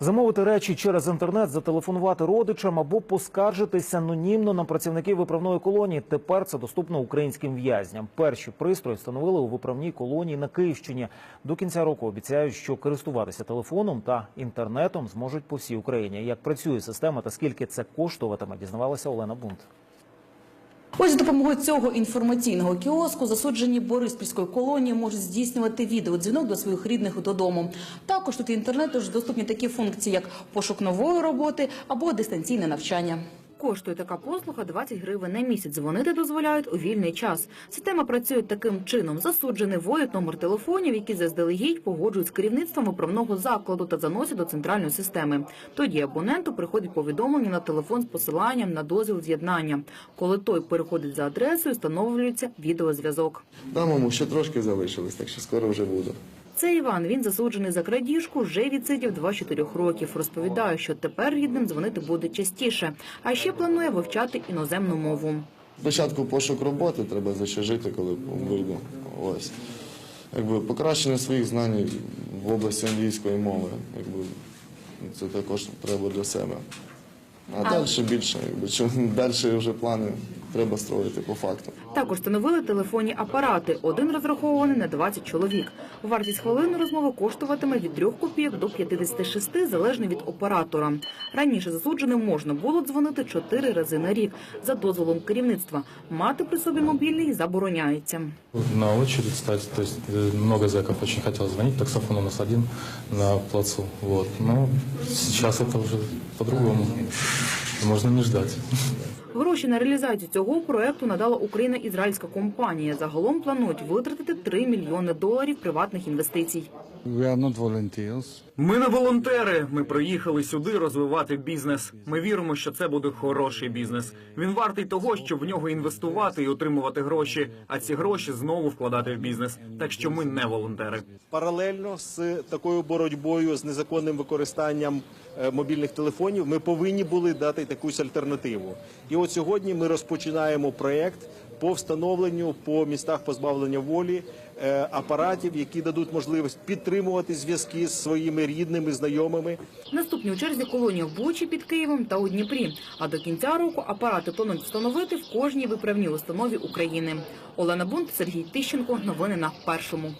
Замовити речі через інтернет, зателефонувати родичам або поскаржитись анонімно на працівників виправної колонії. Тепер це доступно українським в'язням. Перші пристрої встановили у виправній колонії на Київщині. До кінця року обіцяють, що користуватися телефоном та інтернетом зможуть по всій Україні. Як працює система та скільки це коштуватиме, дізнавалася Олена Бунт. Ось за допомогою цього інформаційного кіоску засуджені Бориспільської колонії можуть здійснювати відеодзвінок до своїх рідних додому. Також тут інтернету ж доступні такі функції, як пошук нової роботи або дистанційне навчання. Коштує така послуга 20 гривень на місяць. Дзвонити дозволяють у вільний час. Система працює таким чином. Засуджений вводять номер телефонів, які заздалегідь погоджують з керівництвом виправного закладу та заносять до центральної системи. Тоді абоненту приходить повідомлення на телефон з посиланням на дозвіл з'єднання. Коли той переходить за адресою, встановлюється відеозв'язок. Да, мамо, ще трошки залишилось, так що скоро вже буду. Це Іван. Він засуджений за крадіжку, вже відсидів 2-4 років. Розповідає, що тепер рідним дзвонити буде частіше, а ще планує вивчати іноземну мову. Спочатку пошук роботи треба за що жити, коли вийду. Ось. Якби покращення своїх знань в області англійської мови. Якби, це також треба для себе. А, далі більше, якби, чим далі вже плани треба строїти по факту. Також встановили телефонні апарати. Один розрахований на 20 чоловік. Вартість хвилини розмови коштуватиме від 3 копійок до 56, залежно від оператора. Раніше засудженим можна було дзвонити 4 рази на рік за дозволом керівництва. Мати при собі мобільний забороняється. На очередь стать, то есть э, много зэков очень хотел звонить, таксофон у нас один на плацу, вот, но сейчас это уже по-другому, можно не ждать. Гроші на реалізацію цього проекту надала Україно-ізраїльська компанія. Загалом планують витратити 3 мільйони доларів приватних інвестицій. We are not volunteers. Ми не волонтери. Ми приїхали сюди розвивати бізнес. Ми віримо, що це буде хороший бізнес. Він вартий того, щоб в нього інвестувати і отримувати гроші, а ці гроші знову вкладати в бізнес. Так що ми не волонтери. Паралельно з такою боротьбою з незаконним використанням е, мобільних телефонів ми повинні були дати якусь альтернативу. І от сьогодні ми розпочинаємо проєкт по встановленню по містах позбавлення волі е, апаратів, які дадуть можливість підтримувати зв'язки з своїми рідними, знайомими Наступні у черзі колонія в Бучі під Києвом та у Дніпрі. А до кінця року апарати планують встановити в кожній виправній установі України. Олена Бунт, Сергій Тищенко. Новини на першому.